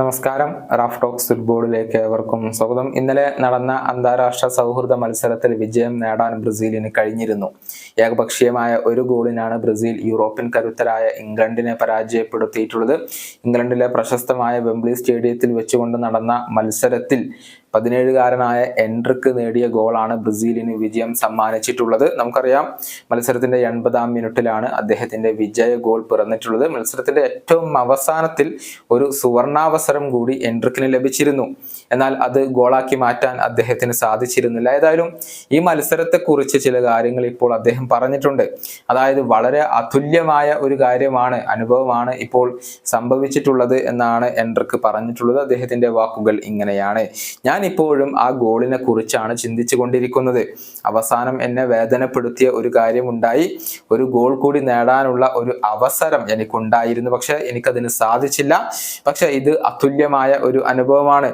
നമസ്കാരം. Raf talks ഫുട്ബോളിലേക്ക് ഏവർക്കും സ്വാഗതം. ഇന്നലെ നടന്ന അന്താരാഷ്ട്ര സൗഹൃദ മത്സരത്തിൽ വിജയം നേടാൻ ബ്രസീലിന് കഴിഞ്ഞിരുന്നു. ഏകപക്ഷീയമായ ഒരു ഗോളിനാണ് ബ്രസീൽ യൂറോപ്യൻ കരുത്തരായ ഇംഗ്ലണ്ടിനെ പരാജയപ്പെടുത്തിയിട്ടുള്ളത്. ഇംഗ്ലണ്ടിലെ പ്രശസ്തമായ വെംബ്ലി സ്റ്റേഡിയത്തിൽ വെച്ചുകൊണ്ട് നടന്ന മത്സരത്തിൽ പതിനേഴുകാരനായ എൻട്രിക്ക് നേടിയ ഗോളാണ് ബ്രസീലിന് വിജയം സമ്മാനിച്ചിട്ടുള്ളത്. നമുക്കറിയാം മത്സരത്തിന്റെ എൺപതാം മിനിറ്റിലാണ് അദ്ദേഹത്തിന്റെ വിജയ ഗോൾ പിറന്നിട്ടുള്ളത്. മത്സരത്തിന്റെ ഏറ്റവും അവസാനത്തിൽ ഒരു സുവർണാവസരം കൂടി എൻട്രിക്കിന് ലഭിച്ചിരുന്നു. എന്നാൽ അത് ഗോളാക്കി മാറ്റാൻ അദ്ദേഹത്തിന് സാധിച്ചിരുന്നില്ല. ഏതായാലും ഈ മത്സരത്തെക്കുറിച്ച് ചില കാര്യങ്ങൾ ഇപ്പോൾ അദ്ദേഹം പറഞ്ഞിട്ടുണ്ട്. അതായത് വളരെ അതുല്യമായ ഒരു കാര്യമാണ് അനുഭവമാണ് ഇപ്പോൾ സംഭവിച്ചിട്ടുള്ളത് എന്നാണ് എൻട്രക്ക് പറഞ്ഞിട്ടുള്ളത്. അദ്ദേഹത്തിന്റെ വാക്കുകൾ ഇങ്ങനെയാണ്. ഞാൻ ഇപ്പോഴും ആ ഗോളിനെ കുറിച്ചാണ് ചിന്തിച്ചു കൊണ്ടിരിക്കുന്നത് അവസാനം എന്നെ വേദനപ്പെടുത്തിയ ഒരു കാര്യമുണ്ടായി. ഒരു ഗോൾ കൂടി നേടാനുള്ള ഒരു അവസരം എനിക്കുണ്ടായിരുന്നു. പക്ഷെ എനിക്കതിന് സാധിച്ചില്ല. പക്ഷെ ഇത് അതുല്യമായ ഒരു അനുഭവമാണ്.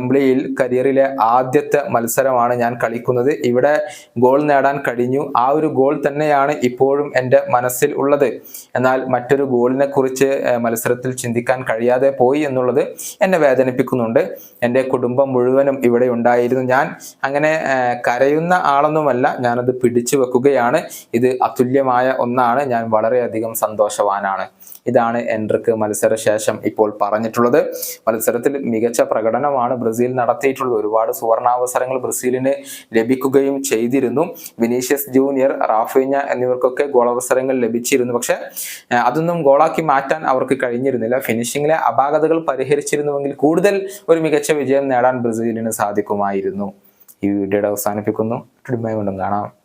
വെംബ്ലിയിൽ കരിയറിലെ ആദ്യത്തെ മത്സരമാണ് ഞാൻ കളിക്കുന്നത്. ഇവിടെ ഗോൾ നേടാൻ കഴിഞ്ഞു. ആ ഒരു ഗോൾ തന്നെയാണ് ഇപ്പോഴും എന്റെ മനസ്സിൽ ഉള്ളത്. എന്നാൽ മറ്റൊരു ഗോളിനെ കുറിച്ച് മത്സരത്തിൽ ചിന്തിക്കാൻ കഴിയാതെ പോയി എന്നുള്ളത് എന്നെ വേദനിപ്പിക്കുന്നുണ്ട്. എന്റെ കുടുംബം മുഴുവനും ഇവിടെ ഉണ്ടായിരുന്നു ഞാൻ. അങ്ങനെ കരയുന്ന ആളൊന്നുമല്ല. ഞാനത് പിടിച്ചു വെക്കുകയാണ്. ഇത് അതുല്യമായ ഒന്നാണ്. ഞാൻ വളരെയധികം സന്തോഷവാനാണ്. ഇതാണ് എൻട്രിക്ക് മത്സരശേഷം ഇപ്പോൾ പറഞ്ഞിട്ടുള്ളത്. മത്സരത്തിൽ മികച്ച പ്രകടനമാണ് ബ്രസീൽ നടത്തിയിട്ടുള്ളത് ഒരുപാട് സുവർണാവസരങ്ങൾ ബ്രസീലിന് ലഭിക്കുകയും ചെയ്തിരുന്നു. വിനീഷ്യസ് ജൂനിയർ റാഫേഞ്ഞ എന്നിവർക്കൊക്കെ ഗോളവസരങ്ങൾ ലഭിച്ചിരുന്നു. പക്ഷെ അതൊന്നും ഗോളാക്കി മാറ്റാൻ അവർക്ക് കഴിഞ്ഞിരുന്നില്ല. ഫിനിഷിംഗിലെ അപാകതകൾ പരിഹരിച്ചിരുന്നുവെങ്കിൽ കൂടുതൽ ഒരു മികച്ച വിജയം നേടാൻ ബ്രസീലിന് സാധിക്കുമായിരുന്നു. ഈ വീഡിയോയുടെ അവസാനിപ്പിക്കുന്നു. കാണാം.